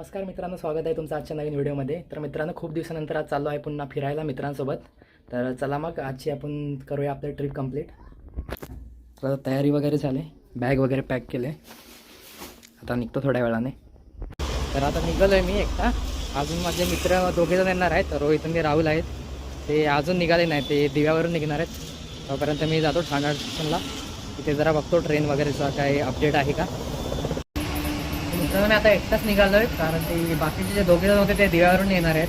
नमस्कार मित्रांनो स्वागत आहे तुमचं आजच्या नवीन व्हिडिओमध्ये. तर मित्रांनो खूप दिवसानंतर आज चाललो आहे पुन्हा फिरायला मित्रांसोबत. तर चला मग आजची आपण करूया आपलं ट्रिप कंप्लीट तर तयारी वगैरे झाली बॅग वगैरे पॅक केले. आता निघतो थोड्या वेळाने. तर आता निघालो आहे मी एकटा. अजून माझे मित्र दोघेजण येणार आहेत. रोहित आणि राहुल आहेत. ते अजून निघाले नाही ते दिव्यावरून निघणार आहेत. तोपर्यंत मी जातो ठाणा स्टेशनला. तिथे जरा बघतो ट्रेन वगैरेचा काही अपडेट आहे का? मित्रांनो मी आता एकटाच निघालो आहे कारण ते बाकीचे जे दोघे जण होते ते दिव्यावरून येणार आहेत.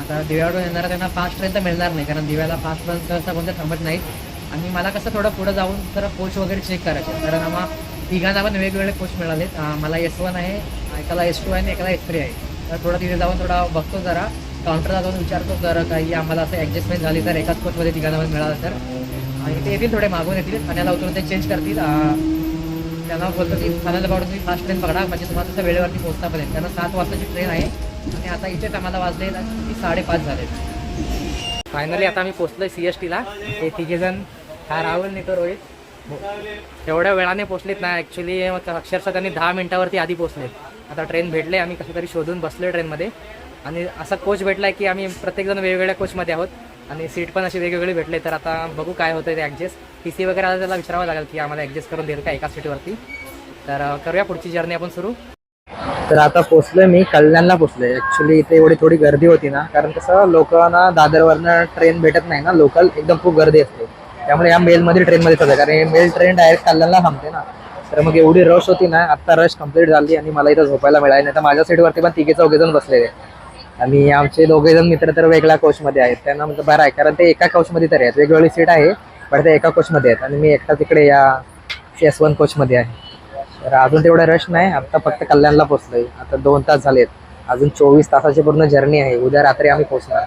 आता दिव्यावरून येणार त्यांना फास्ट ट्रेन तर मिळणार नाही कारण दिव्याला फास्ट ट्रेन कोणतं थांबत नाहीत आणि मला कसं थोडं पुढं जाऊन जरा कोच वगैरे चेक करायचे कारण आम्हा तिघांना पण वेगवेगळे कोच मिळालेत. मला एस वन आहे एकाला एस टू आहे आणि एकाला एस थ्री आहे. तर थोडं तिथे जाऊन थोडा बघतो जरा काउंटरला जाऊन विचारतो जर काही आम्हाला असं ॲडजस्टमेंट झाली तर एकाच कोचमध्ये तिघांना पण मिळालं तर. आणि ते येतील थोडे मागून येतील ठाण्याला उतरून ते चेंज करतील. त्यांना बोलतो की ठाण्याला पाडून तुम्ही फास्ट ट्रेन पकडा म्हणजे तुम्हाला तसं वेळेवरती पोहोचतापर्यंत पण सात वाजताची ट्रेन आहे आणि आता इथेच आम्हाला वाजले की साडेपाच झाले. फायनली आता आम्ही पोचलोय सी एस टीला ते तिघेजण हा राहुल नेतो रोहित. एवढ्या वेळाने पोचलेत ना ॲक्च्युली अक्षरशः त्यांनी दहा मिनिटावरती आधी पोचलेत आता ट्रेन भेटले आम्ही कसं तरी शोधून बसलो ट्रेनमध्ये आणि असा कोच भेटला की आम्ही प्रत्येकजण वेगवेगळ्या कोचमध्ये आहोत. आणि सीट पण अशी वेगवेगळी भेटले तर आता बघू काय होतं ते ॲडजस्ट टी सी वगैरे आता त्याला विचारावं लागेल की आम्हाला ॲडजस्ट करून देईल का एका सीटवरती तर करूया पुढची जर्नी आपण सुरू. तर आता पोचलोय मी कल्याणला पोचलोय. ॲक्च्युली इथे एवढी थोडी गर्दी होती ना कारण कसं लोकांना दादरवरनं ट्रेन भेटत नाही ना लोकल एकदम खूप गर्दी असते. त्यामुळे या मेलमध्ये ट्रेनमध्ये चालू कारण हे मेल ट्रेन डायरेक्ट कल्याणला थांबते ना. तर मग एवढी रश होती ना आत्ता रश कंप्लीट झाली आणि मला इथं झोपायला मिळाली नाही. तर माझ्या सीटवरती पण तिघे चौघे जण बसलेले. आणि आमचे दोघे जण मित्र तर वेगळ्या कोचमध्ये आहेत. त्यांना म्हणजे बरं आहे. कारण ते एका कोचमध्ये तरी आहेत. वेगवेगळी सीट आहे. पण ते एका कोचमध्ये आहेत. आणि मी एकटा तिकडे या एस वन कोचमध्ये आहे. तर अजून तेवढा रश नाही. आत्ता फक्त कल्याणला पोचलो आहे आता दोन तास झालेत. अजून चोवीस तासाची पूर्ण जर्नी आहे. उद्या रात्री आम्ही पोचणार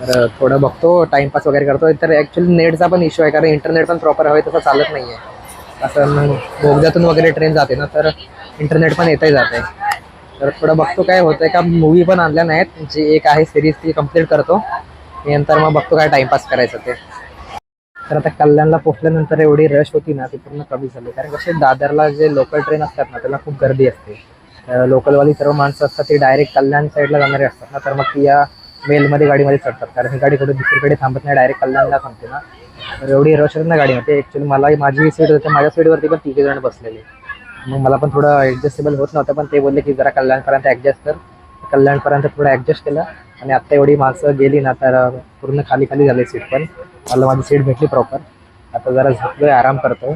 तर थोडं बघतो. टाइमपास वगैरे करतो तर ॲक्च्युली नेटचा पण इश्यू आहे. कारण इंटरनेट पण प्रॉपर हवे तसं चालत नाही आहे असं मग बोगद्यातून वगैरे ट्रेन जाते ना तर इंटरनेट पण येतही जाते तर थोडं बघतो काय होतंय. का मूवी पण आणल्या नाहीत. जी एक आहे सिरीज ती कंप्लीट करतो. नंतर मग बघतो काय टाइमपास करायचं ते. तर आता कल्याणला पोहोचल्यानंतर एवढी रश होती ना ती पूर्ण कमी झाली. कारण कसे दादरला जे लोकल ट्रेन असतात ना त्याला खूप गर्दी असते. लोकलवाली सर्व माणसं असतात ती डायरेक्ट कल्याण साईडला जाणारे असतात ना तर मग ती या मेलमध्ये गाडीमध्ये चढतात. कारण ही गाडी कुठे दुसरीकडे थांबत नाही डायरेक्ट कल्याणला थांबते ना. तर एवढी रश होती ना गाडीमध्ये. ॲक्च्युली मला माझी सीट होती माझ्या सीटवरती पण तिघे जण बसलेले. मग मला पण थोडं ॲडजस्टेबल होत नव्हतं पण ते बोलले की जरा कल्याणपर्यंत ॲडजस्ट कर. कल्याणपर्यंत थोडं ॲडजस्ट केलं. आणि आत्ता एवढी माणसं गेली ना तर पूर्ण खाली खाली झाली सीट पण. मला माझी सीट भेटली प्रॉपर आता जरा झोपलोय आराम करतो.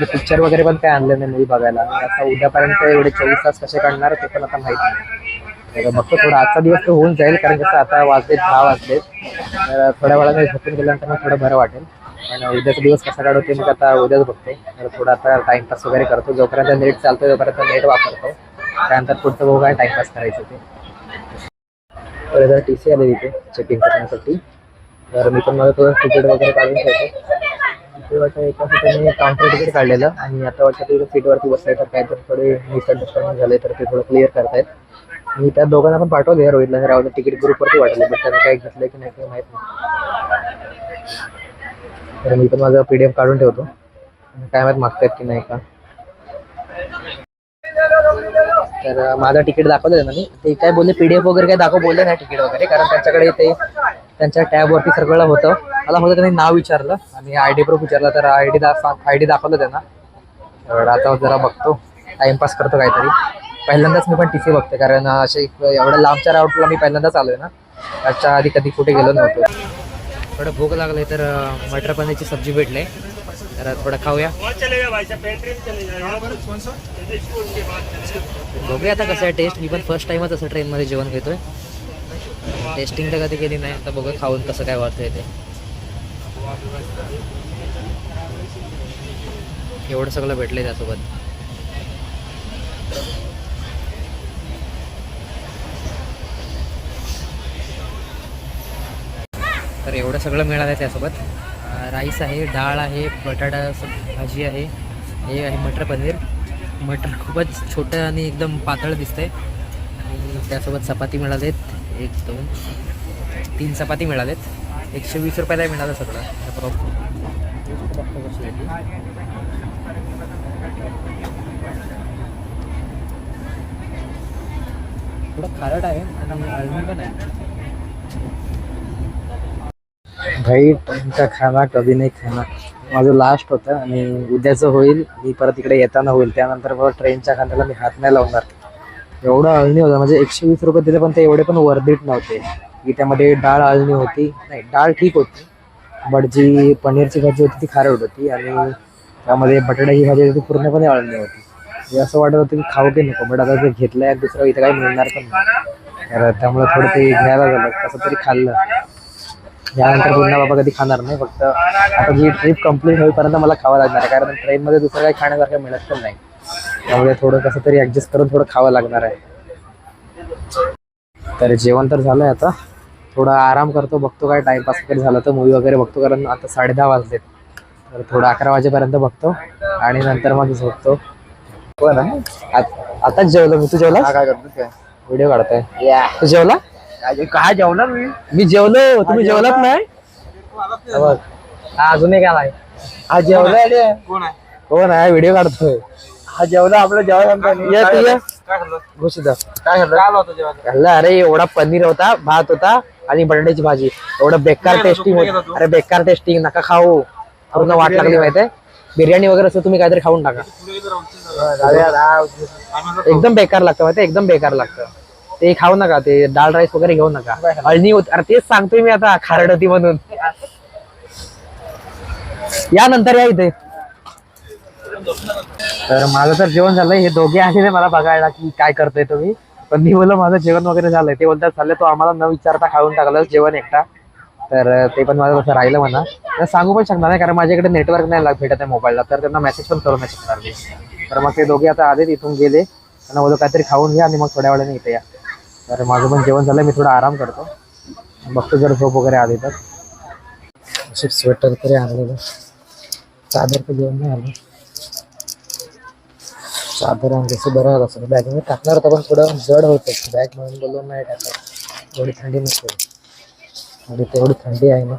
पिक्चर वगैरे पण काय आणलं नाही मूवी बघायला. आता उद्यापर्यंत एवढे चोवीस तास कसे काढणार ते पण आता माहिती नाही. तर बघतो थोडा. आजचा दिवस तर होऊन जाईल कारण कसं आता वाजले दहा वाजले तर थोड्या वेळाने झोपून गेल्यानंतर मग थोडं बरं वाटेल. आणि उद्याचा दिवस कसा काढवते मग आता उद्याच बघतो. तर थोडा आता टाइमपास वगैरे करतो. जोपर्यंत नेट चालतो तोपर्यंत नेट वापरतो. त्यानंतर पुढचं बघू काय टाइमपास करायचं ते. तर जरा टी सी आले तिथे चेकिंग करण्यासाठी. तर मी पण माझं थोडं तिकीट वगैरे काढून ठेवतो. तिथे वाटतं एका ठिकाणी काउंटर तिकीट काढलेलं आणि आता वाटतं तिथे सीटवरती बसलाय तर काय तर थोडे मिसअंडरस्टँडिंग झाले तर ते थोडं क्लिअर करतायत. मी त्या दोघांना पण पाठवले रोहितला राहुल तिकीट ग्रुपवरती वाटले बट त्यांना काही घेतलं की नाही काही माहीत नाही. तर मी पण माझं पी डी एफ काढून ठेवतो. काय माहीत मागतायत की नाही का. तर माझं तिकीट दाखवलं ना मी. ते काय बोलले पी डी एफ वगैरे काय दाखव बोलले नाही तिकीट वगैरे. कारण त्यांच्याकडे ते त्यांच्या टॅबवरती सगळं होतं. मला होतं त्यांनी नाव विचारलं आणि आय डी प्रूफ विचारलं. तर आय डी दा आय डी दाखवलं त्यांना. तर आता जरा बघतो. टाइमपास करतो काहीतरी. पहिल्यांदाच मी पण टी सी बघते कारण असे एवढ्या लांबच्या राऊटला मी पहिल्यांदाच आलोय ना. त्याच्या आधी कधी कुठे गेलो नव्हतो. थोडं भूक लागले तर मटर पनीरची सब्जी भेटले. तर थोडं खाऊया. बघूया आता कसं आहे टेस्ट मी पण फर्स्ट टाइमच असं ट्रेनमध्ये जेवण घेतोय. टेस्टिंग तर कधी केली नाही आता बघा खाऊन कसं काय वाटतंय ते. एवढं सगळं भेटलंय त्यासोबत. तर एवढं सगळं मिळालं आहे त्यासोबत. राईस आहे डाळ आहे बटाटा भाजी आहे हे आहे मटर पनीर. मटर खूपच छोटं आणि एकदम पातळ दिसतंय. आणि त्यासोबत चपाती मिळालेत एक दोन तीन चपाती मिळालेत. एकशे वीस रुपयाला मिळालं सगळं. थोडं खारट आहे आणि अळणी पण आहे. भाई ट्रेनचा खाना कभी नाही खाना. माझं लास्ट होतं आणि उद्याचं होईल. मी परत इकडे येताना होईल. त्यानंतर परत ट्रेनच्या खांद्याला मी हात नाही लावणार. एवढं अळणी होतं. म्हणजे एकशे वीस रुपये दिले पण ते एवढे पण वर्धित नव्हते. की त्यामध्ये डाळ अळणी होती. नाही डाळ ठीक होती. बट जी पनीरची भाजी होती ती खारट होती. आणि त्यामध्ये बटाट्याची भाजी होती ती पूर्णपणे अळणी होती. हे असं वाटत होतं की खाऊ की नको. बट आता ते आहे दुसरं इथं काही मिळणार पण नाही. तर त्यामुळे थोडं ते घ्यायला झालं कसं तरी खाल्लं. यानंतर पुन्हा बाबा कधी खाणार नाही फक्त आता जी ट्रिप कंप्लीट होईपर्यंत मला खावं लागणार आहे. कारण ट्रेनमध्ये दुसरं काही खाण्यासारखं मिळत पण नाही. त्यामुळे थोडं कसं तरी ॲडजस्ट करून थोडं खावं लागणार आहे. तर जेवण तर झालंय आता. थोडा आराम करतो बघतो काय टाइमपास वगैरे झालं तर मूवी वगैरे बघतो कारण आता साडे दहा वाजलेत. तर थोडं अकरा वाजेपर्यंत बघतो आणि नंतर मग झोपतो. आताच जेवलो मी? तू जेवला काय करतो व्हिडिओ काढतोय. तू जेवला? काय जेवणार मी? मी जेवलो. तुम्ही जेवलात नाही? बघ. हा अजून एक आलाय. हा जेवला कोण आहे? हो ना व्हिडिओ काढतोय. हा जेवला आपलं जेवण ये तू ये. काय खाल्लं? घुस इथं. काय खाल्लं? काय होतं जेवण? खाल्लं अरे एवढा पनीर होता भात होता आणि बटाट्याची भाजी. एवढं बेकार? टेस्टिंग गेला होत. तू? अरे बेकार टेस्टिंग नका खाऊ. पूर्ण वाट लागली माहितीये? बिर्याणी वगैरे असं तुम्ही काहीतरी खाऊन टाका. एकदम बेकार लागतं माहिती एकदम बेकार लागतं. ते खाऊ नका ते डाळ राईस वगैरे घेऊ नका. अळणी होती अरे तेच सांगतोय मी आता खारड होती म्हणून. या नंतर या इथे. तर माझं तर जेवण झालंय हे दोघे आलेले मला बघायला की काय करतोय तुम्ही. पण मी बोललो माझं जेवण वगैरे झालंय. ते बोलतात चालले तो आम्हाला न विचारता खाऊन टाकलं जेवण एकटा. तर ते पण माझं तसं राहिलं म्हणा. तर सांगू पण शकणार नाही कारण माझ्याकडे नेटवर्क नाही लाग भेटत आहे मोबाईलला तर त्यांना मेसेज पण करू नाही शकणार मी. तर मग ते दोघे आता आले इथून गेले. त्यांना बोललो काहीतरी खाऊन घ्या आणि मग थोड्या वेळाने इथे या. तर माझं पण जेवण झालं मी थोडा आराम करतो. बघतो जर झोप वगैरे आली तर. असे स्वेटर तरी आणलेलं. चादर तर जेवण नाही आलं. चादर आणली बरं आलं असं बॅगमध्ये टाकणार होतं पण थोडं जड होतं. बॅग म्हणून बोललो नाही टाकत एवढी थंडी नसते आणि तेवढी थंडी आहे ना.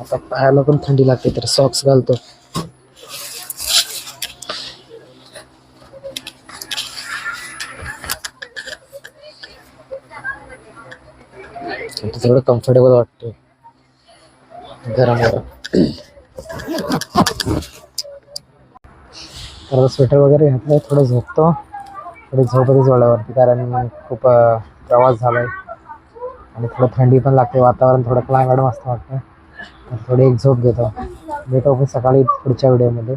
आता पायाला पण थंडी लागते तर सॉक्स घालतो. आता थोडं कम्फर्टेबल वाटते गरम तर स्वेटर वगैरे घातलं थोडं झोपतो. थोडी झोपतच येते कारण खूप प्रवास प्रवास झालाय. आणि थोडं थंडी पण लागते वातावरण थोडं क्लायमेट मस्त वाटतं तर थोडी एक झोप घेतो. भेटू आपण सकाळी पुढच्या व्हिडिओमध्ये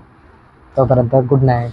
तोपर्यंत गुड नाईट